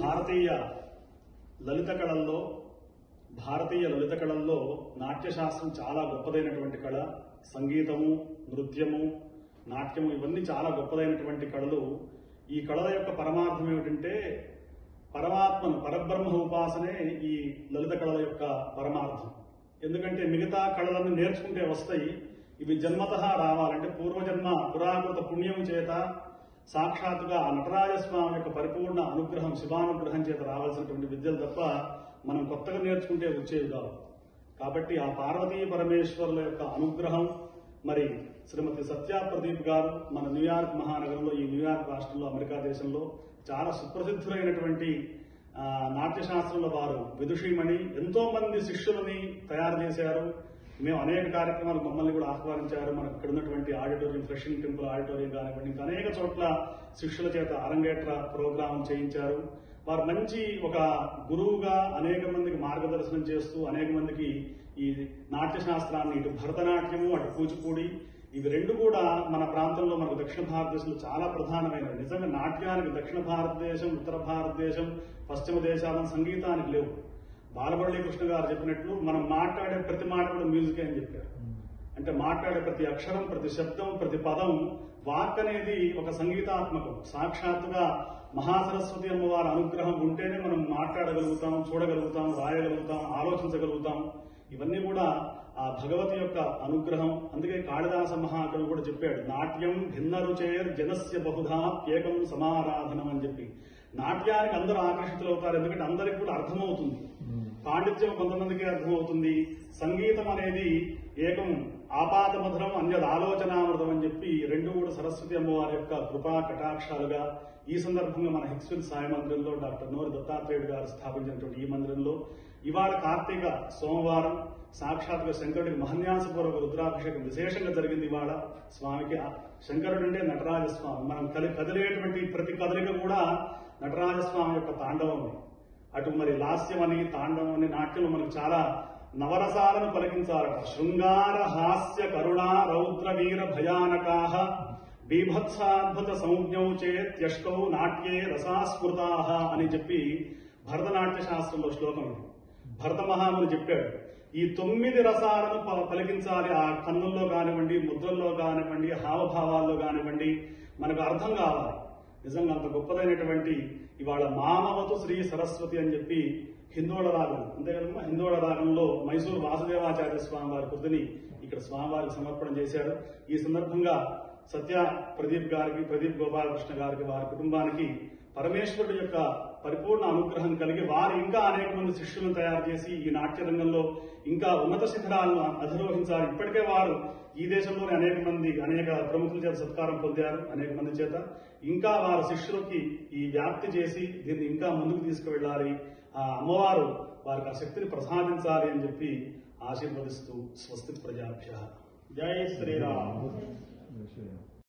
భారతీయ లలిత కళల్లో భారతీయ లలిత కళల్లో నాట్యశాస్త్రం చాలా గొప్పదైనటువంటి కళ. సంగీతము నృత్యము నాట్యము ఇవన్నీ చాలా గొప్పదైనటువంటి కళలు. ఈ కళల యొక్క పరమార్థం ఏమిటంటే పరమాత్మను పరబ్రహ్మ ఉపాసనే ఈ లలిత కళల యొక్క పరమార్థం. ఎందుకంటే మిగతా కళలన్నీ నేర్చుకుంటే వస్తాయి. ఇవి జన్మత రావాలంటే పూర్వజన్మ పురాకృత పుణ్యం చేత సాక్షాత్తుగా ఆ నటరాజస్వామి యొక్క పరిపూర్ణ అనుగ్రహం శివానుగ్రహం చేత రావాల్సినటువంటి విద్యలు తప్ప మనం కొత్తగా నేర్చుకుంటే వచ్చేవి కావు. కాబట్టి ఆ పార్వతీ పరమేశ్వరుల యొక్క అనుగ్రహం మరి శ్రీమతి సత్యా ప్రదీప్ గారు మన న్యూయార్క్ మహానగరంలో ఈ న్యూయార్క్ రాష్ట్రంలో అమెరికా దేశంలో చాలా సుప్రసిద్ధులైనటువంటి నాట్యశాస్త్రంలో వారు విదుషీమణి ఎంతో మంది శిష్యులని తయారు చేశారు. మేము అనేక కార్యక్రమాలు మమ్మల్ని కూడా ఆహ్వానించారు. మనకు ఇక్కడ ఉన్నటువంటి ఆడిటోరియం ఫ్రెషన్ టెంపుల్ ఆడిటోరియం కానివ్వండి ఇంకా అనేక చోట్ల శిష్యుల చేత అరంగేట్ర ప్రోగ్రాం చేయించారు. వారు మంచి ఒక గురువుగా అనేక మందికి మార్గదర్శనం చేస్తూ అనేక మందికి ఈ నాట్యశాస్త్రాన్ని ఇటు భరతనాట్యము అటు కూచిపూడి ఇవి రెండు కూడా మన ప్రాంతంలో మనకు దక్షిణ భారతదేశంలో చాలా ప్రధానమైనవి. నిజంగా నాట్యానికి దక్షిణ భారతదేశం ఉత్తర భారతదేశం పశ్చిమ దేశాలను సంగీతానికి లేవు. బాలబడి కృష్ణ గారు చెప్పినట్లు మనం మాట్లాడే ప్రతి మాట కూడా మ్యూజిక్ అని చెప్పారు. అంటే మాట్లాడే ప్రతి అక్షరం ప్రతి శబ్దం ప్రతి పదం వాక్ అనేది ఒక సంగీతాత్మకం. సాక్షాత్తుగా మహాసరస్వతి అమ్మవారి అనుగ్రహం ఉంటేనే మనం మాట్లాడగలుగుతాం చూడగలుగుతాం రాయగలుగుతాం ఆలోచించగలుగుతాం. ఇవన్నీ కూడా ఆ భగవతి యొక్క అనుగ్రహం. అందుకే కాళిదాస మహాకవి కూడా చెప్పాడు నాట్యం భిన్న రుచేర్ జనస్య బహుధా ఏకం సమారాధనం అని చెప్పి. నాట్యానికి అందరూ ఆకర్షితులవుతారు ఎందుకంటే అందరికి కూడా అర్థమవుతుంది. పాండిత్యం కొంతమందికి అర్థమవుతుంది. సంగీతం అనేది ఏకం ఆపాత మధురం అన్యద్ ఆలోచనామృతం అని చెప్పి రెండు కూడా సరస్వతి అమ్మవారి యొక్క కృపా కటాక్షాలుగా ఈ సందర్భంగా మన హిక్స్విల్ సాయి మందిరంలో డాక్టర్ నోరి దత్తాత్రేయుడు గారు స్థాపించినటువంటి ఈ మందిరంలో ఇవాళ కార్తీక సోమవారం సాక్షాత్గా శంకరుడికి మహన్యాసపూర్వక రుద్రాభిషేకం విశేషంగా జరిగింది ఇవాళ. స్వామికి ఆ శంకరుడు అంటే నటరాజస్వామి. మనం కలి కదిలేటువంటి ప్రతి కదలిక కూడా నటరాజస్వామి యొక్క తాండవమే అటు మరి లాస్యం అని తాండవం అని నాట్యంలో మనకు చాలా నవరసాలను పలికించాలట శృంగార హాస్య కరుణ రౌద్ర వీర భయానకాహ బీభత్సాద్భుత సంజ్ఞౌ చేత్యష్టౌ నాట్యే రసాస్మృతాహ అని చెప్పి భరతనాట్య శాస్త్రంలో శ్లోకం ఇది భరత మహాముని చెప్పాడు ఈ తొమ్మిది రసాలను ప- పలికించాలి. ఆ కన్నుల్లో కానివ్వండి ముద్రల్లో కానివ్వండి హావభావాల్లో కానివ్వండి మనకు అర్థం కావాలి. నిజంగా అంత గొప్పదైనటువంటి ఇవాళ మానవతు శ్రీ సరస్వతి అని చెప్పి హిందోళ రాగం అంతే కదమ్మా? హిందోళ రాగంలో మైసూరు వాసుదేవాచార్య స్వామి వారి కృతిని ఇక్కడ స్వామివారికి సమర్పణ చేశారు. ఈ సందర్భంగా సత్య ప్రదీప్ గారికి ప్రదీప్ గోపాలకృష్ణ గారికి వారి కుటుంబానికి పరమేశ్వరుడు యొక్క పరిపూర్ణ అనుగ్రహం కలిగి వారు ఇంకా అనేక మంది శిష్యులను తయారు చేసి ఈ నాట్య రంగంలో ఇంకా ఉన్నత శిఖరాలను అధిరోహించాలి ఇప్పటికే వారు ఈ దేశంలోని అనేక మంది అనేక ప్రముఖుల చేత సత్కారం పొందారు అనేక మంది చేత ఇంకా వారి శిష్యులకి ఈ వ్యాప్తి చేసి దీన్ని ఇంకా ముందుకు తీసుకువెళ్ళాలి. ఆ అమ్మవారు వారికి ఆ శక్తిని ప్రసాదించాలి అని చెప్పి ఆశీర్వదిస్తూ స్వస్తి ప్రజాభ్య. జై శ్రీరామ్.